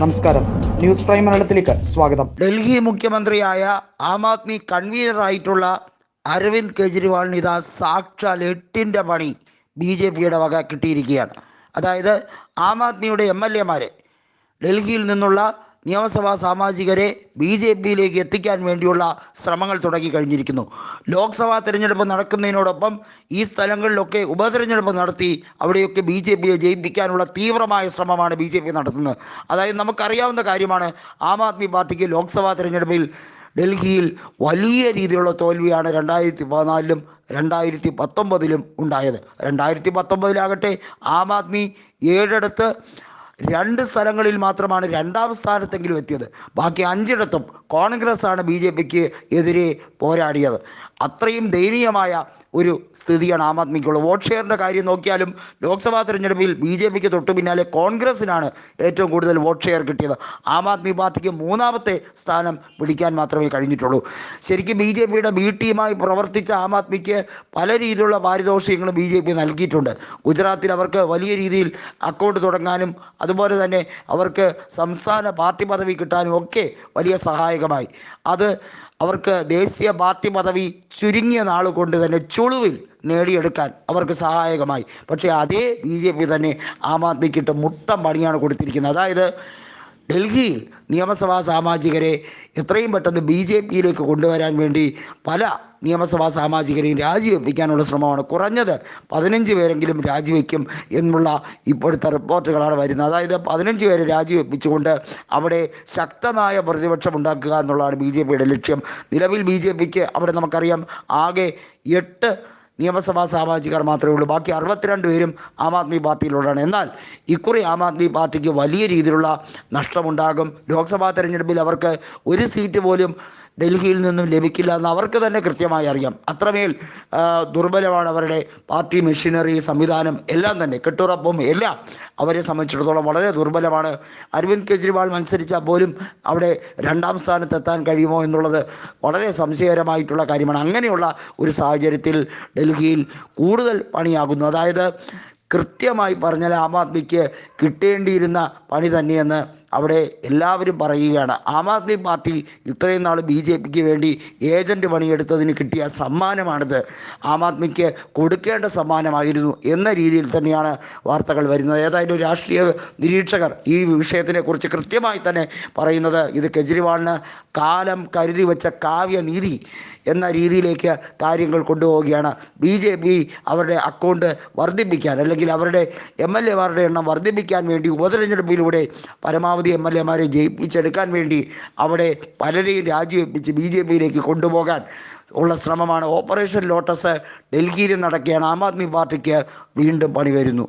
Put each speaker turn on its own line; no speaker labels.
നമസ്കാരം. News prime മലയാളത്തിലേക്ക് സ്വാഗതം.
ഡൽഹി മുഖ്യമന്ത്രിയായ ആം ആദ്മി കൺവീനറായിട്ടുള്ള അരവിന്ദ് കെജ്രിവാളിന് ഇതാ സാക്ഷാൽ എട്ടിന്റെ പണി ബി ജെ പിയുടെ വക കിട്ടിയിരിക്കുകയാണ്. അതായത് ആം ആദ്മിയുടെ എം എൽ എമാരെ ഡൽഹിയിൽ നിന്നുള്ള നിയമസഭാ സാമാജികരെ ബി ജെ പിയിലേക്ക് എത്തിക്കാൻ വേണ്ടിയുള്ള ശ്രമങ്ങൾ തുടങ്ങി കഴിഞ്ഞിരിക്കുന്നു. ലോക്സഭാ തെരഞ്ഞെടുപ്പ് നടക്കുന്നതിനോടൊപ്പം ഈ സ്ഥലങ്ങളിലൊക്കെ ഉപതെരഞ്ഞെടുപ്പ് നടത്തി അവിടെയൊക്കെ ബി ജെ പിയെ ജയിപ്പിക്കാനുള്ള തീവ്രമായ ശ്രമമാണ് ബി ജെ പി നടത്തുന്നത്. അതായത് നമുക്കറിയാവുന്ന കാര്യമാണ് ആം ആദ്മി പാർട്ടിക്ക് ലോക്സഭാ തെരഞ്ഞെടുപ്പിൽ ഡൽഹിയിൽ വലിയ രീതിയിലുള്ള തോൽവിയാണ് രണ്ടായിരത്തി പതിനാലിലും രണ്ടായിരത്തി പത്തൊമ്പതിലും ഉണ്ടായത്. രണ്ടായിരത്തി പത്തൊമ്പതിലാകട്ടെ ആം ആദ്മി ഏഴിടത്ത് രണ്ട് സ്ഥലങ്ങളിൽ മാത്രമാണ് രണ്ടാം സ്ഥാനത്തെങ്കിലും എത്തിയത്. ബാക്കി അഞ്ചിടത്തും കോൺഗ്രസ് ആണ് ബി ജെ പിക്ക് എതിരെ പോരാടിയത്. അത്രയും ദയനീയമായ ഒരു സ്ഥിതിയാണ് ആം ആദ്മിക്കുള്ളത്. വോട്ട് ഷെയറിന്റെ കാര്യം നോക്കിയാലും ലോക്സഭാ തെരഞ്ഞെടുപ്പിൽ ബി ജെ പിക്ക് തൊട്ടു പിന്നാലെ കോൺഗ്രസിനാണ് ഏറ്റവും കൂടുതൽ വോട്ട് ഷെയർ കിട്ടിയത്. ആം ആദ്മി പാർട്ടിക്ക് മൂന്നാമത്തെ സ്ഥാനം പിടിക്കാൻ മാത്രമേ കഴിഞ്ഞിട്ടുള്ളൂ. ശരിക്കും ബി ജെ പിയുടെ ബി ടീമായി പ്രവർത്തിച്ച ആം ആദ്മിക്ക് പല രീതിയിലുള്ള പാരിതോഷികങ്ങളും ബി ജെ പി നൽകിയിട്ടുണ്ട്. ഗുജറാത്തിൽ അവർക്ക് വലിയ രീതിയിൽ അക്കൗണ്ട് തുടങ്ങാനും അതുപോലെ തന്നെ അവർക്ക് സംസ്ഥാന പാർട്ടി പദവി കിട്ടാനും ഒക്കെ വലിയ സഹായകമായി. അത് അവർക്ക് ദേശീയ പാർട്ടി പദവി ചുരുങ്ങിയ നാൾ കൊണ്ട് തന്നെ ചുളുവിൽ നേടിയെടുക്കാൻ അവർക്ക് സഹായകമായി. പക്ഷേ അതേ ബി ജെ പി തന്നെ ആം ആദ്മിക്കിട്ട് മുട്ടം പണിയാണ് കൊടുത്തിരിക്കുന്നത്. അതായത് ഡൽഹിയിൽ നിയമസഭാ സാമാജികരെ എത്രയും പെട്ടെന്ന് ബി ജെ പിയിലേക്ക് കൊണ്ടുവരാൻ വേണ്ടി പല നിയമസഭാ സാമാജികരെയും രാജിവെപ്പിക്കാനുള്ള ശ്രമമാണ്. കുറഞ്ഞത് പതിനഞ്ച് പേരെങ്കിലും രാജിവെക്കും എന്നുള്ള ഇപ്പോഴത്തെ റിപ്പോർട്ടുകളാണ് വരുന്നത്. അതായത് പതിനഞ്ച് പേരെ രാജിവെപ്പിച്ചുകൊണ്ട് അവിടെ ശക്തമായ പ്രതിപക്ഷം ഉണ്ടാക്കുക എന്നുള്ളതാണ് ബി ലക്ഷ്യം. നിലവിൽ ബി അവിടെ നമുക്കറിയാം ആകെ എട്ട് നിയമസഭാ സാമാജികർ മാത്രമേ ഉള്ളൂ. ബാക്കി അറുപത്തിരണ്ട് പേരും ആം ആദ്മി പാർട്ടിയിലുള്ളതാണ് എന്നാൽ ഇക്കുറി ആം ആദ്മി പാർട്ടിക്ക് വലിയ രീതിയിലുള്ള നഷ്ടമുണ്ടാകും. ലോക്സഭാ തെരഞ്ഞെടുപ്പിൽ അവർക്ക് ഒരു സീറ്റ് പോലും ഡൽഹിയിൽ നിന്നും ലഭിക്കില്ല എന്ന് അവർക്ക് തന്നെ കൃത്യമായി അറിയാം. അത്രമേൽ ദുർബലമാണ് അവരുടെ പാർട്ടി മെഷീനറി സംവിധാനം എല്ലാം തന്നെ. കെട്ടുറപ്പും എല്ലാം അവരെ സംബന്ധിച്ചിടത്തോളം വളരെ ദുർബലമാണ്. അരവിന്ദ് കെജ്രിവാൾ മത്സരിച്ചാൽ പോലും അവിടെ രണ്ടാം സ്ഥാനത്ത് എത്താൻ കഴിയുമോ എന്നുള്ളത് വളരെ സംശയകരമായിട്ടുള്ള കാര്യമാണ്. അങ്ങനെയുള്ള ഒരു സാഹചര്യത്തിൽ ഡൽഹിയിൽ കൂടുതൽ പണിയാകുന്നു. അതായത് കൃത്യമായി പറഞ്ഞാൽ ആം ആദ്മിക്ക് കിട്ടേണ്ടിയിരുന്ന പണി തന്നെയെന്ന് അവിടെ എല്ലാവരും പറയുകയാണ്. ആം ആദ്മി പാർട്ടി ഇത്രയും നാൾ ബി ജെ പിക്ക് വേണ്ടി ഏജന്റ് പണിയെടുത്തതിന് കിട്ടിയ സമ്മാനമാണിത്. ആം ആദ്മിക്ക് കൊടുക്കേണ്ട സമ്മാനമായിരുന്നു എന്ന രീതിയിൽ തന്നെയാണ് വാർത്തകൾ വരുന്നത്. ഏതായാലും രാഷ്ട്രീയ നിരീക്ഷകർ ഈ വിഷയത്തിനെക്കുറിച്ച് കൃത്യമായി തന്നെ പറയുന്നത് ഇത് കെജ്രിവാളിന് കാലം കരുതി വെച്ച കാവ്യനീതി എന്ന രീതിയിലേക്ക് കാര്യങ്ങൾ കൊണ്ടുപോവുകയാണ്. ബി ജെ പി അവരുടെ അക്കൗണ്ട് വർദ്ധിപ്പിക്കാൻ അല്ലെങ്കിൽ അവരുടെ എം എൽ എമാരുടെ എണ്ണം വർദ്ധിപ്പിക്കാൻ വേണ്ടി ഉപതെരഞ്ഞെടുപ്പിലൂടെ പരമാവധി എം എൽ എമാരെ ജയിപ്പിച്ചെടുക്കാൻ വേണ്ടി അവിടെ പലരെയും രാജിവെപ്പിച്ച് ബി ജെ പിയിലേക്ക് കൊണ്ടുപോകാൻ ഉള്ള ശ്രമമാണ്. ഓപ്പറേഷൻ ലോട്ടസ് ഡൽഹിയിൽ നടക്കുകയാണ്. ആം ആദ്മി പാർട്ടിക്ക് വീണ്ടും പണി വരുന്നു.